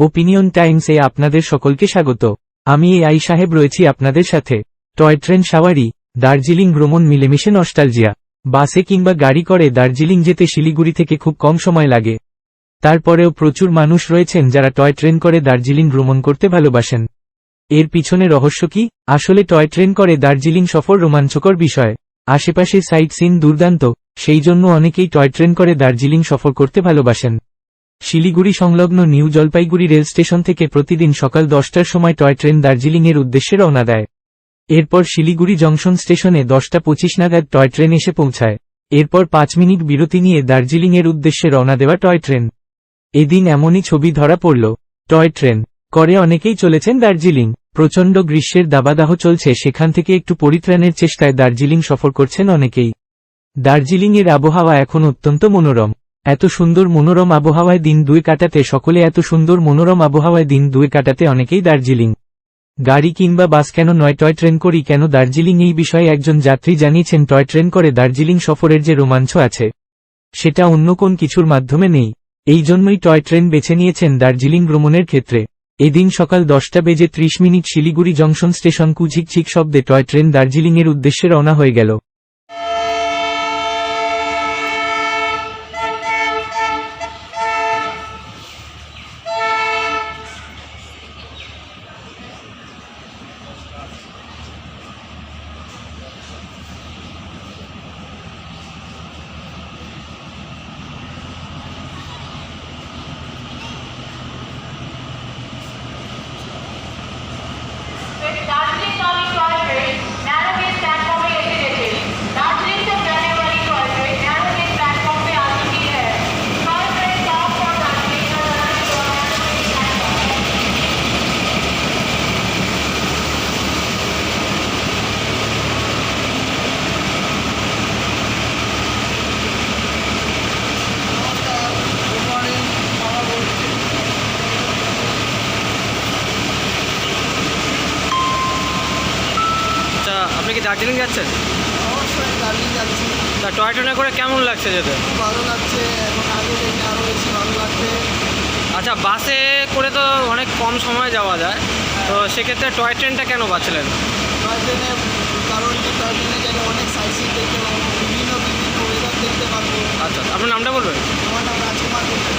Opinion টাইমসে আপনাদের সকলকে স্বাগত। আমি এ আই সাহেব রয়েছি আপনাদের সাথে। টয় ট্রেন সাওয়ারি, দার্জিলিং ভ্রমণ মিলেমিশে নস্টালজিয়া। বাসে কিংবা গাড়ি করে দার্জিলিং যেতে শিলিগুড়ি থেকে খুব কম সময় লাগে। তারপরেও প্রচুর মানুষ রয়েছেন যারা টয় ট্রেন করে দার্জিলিং ভ্রমণ করতে ভালোবাসেন। এর পিছনে রহস্য কি? আসলে টয় ট্রেন করে দার্জিলিং সফর রোমাঞ্চকর বিষয়। আশেপাশে সাইট সিন দুর্দান্ত, সেই জন্য অনেকেই টয় ট্রেন করে দার্জিলিং সফর করতে ভালোবাসেন। শিলিগুড়ি সংলগ্ন নিউ জলপাইগুড়ি রেল স্টেশন থেকে প্রতিদিন সকাল দশটার সময় টয় ট্রেন দার্জিলিংয়ের উদ্দেশ্যে রওনা দেয়। এরপর শিলিগুড়ি জংশন স্টেশনে দশটা পঁচিশ নাগাদ টয় ট্রেন এসে পৌঁছায়। এরপর পাঁচ মিনিট বিরতি নিয়ে দার্জিলিংয়ের উদ্দেশ্যে রওনা দেওয়া টয় ট্রেন। এদিন এমনই ছবি ধরা পড়ল, টয় ট্রেন। করে অনেকেই চলেছেন দার্জিলিং। প্রচণ্ড গ্রীষ্মের দাবাদাহ চলছে, সেখান থেকে একটু পরিত্রাণের চেষ্টায় দার্জিলিং সফর করছেন অনেকেই। দার্জিলিংয়ের আবহাওয়া এখন অত্যন্ত মনোরম। এত সুন্দর মনোরম আবহাওয়ায় দিন দুই কাটাতে, সকলে এত সুন্দর মনোরম আবহাওয়ায় দিন দুই কাটাতে অনেকেই দার্জিলিং গাড়ি কিংবা বাস কেন নয়, টয় ট্রেন করি কেন? দার্জিলিং এই বিষয়ে একজন যাত্রী জানিয়েছেন, টয় ট্রেন করে দার্জিলিং সফরের যে রোমাঞ্চ আছে, সেটা অন্য কোন কিছুর মাধ্যমে নেই। এই জন্যই টয় ট্রেন বেছে নিয়েছেন দার্জিলিং ভ্রমণের ক্ষেত্রে। এদিন সকাল দশটা বেজে ত্রিশ মিনিট শিলিগুড়ি জংশন স্টেশন কুঝিকঝিক শব্দে টয় ট্রেন দার্জিলিংয়ের উদ্দেশ্যে রওনা হয়ে গেল। দার্জিলিং গামী আপনি কি দার্জিলিং যাচ্ছেন? অবশ্যই দার্জিলিং যাচ্ছি। তা টয় ট্রেনে করে কেমন লাগছে যেতে? ভালো লাগছে এখন আগে থেকে আরও বেশি ভালো লাগছে। আচ্ছা বাসে করে তো অনেক কম সময় যাওয়া যায়। তো সেক্ষেত্রে টয় ট্রেনটা কেন বাঁচলেন? টয় ট্রেনে কারণ কি টয় ট্রেনে গেলে অনেক সাইড সিন দেখতে পাবো বিভিন্ন বিভিন্ন ওয়েদার দেখতে পারব আচ্ছা আপনার নামটা বলবেন আমার নাম রাজকুমার গোপাল।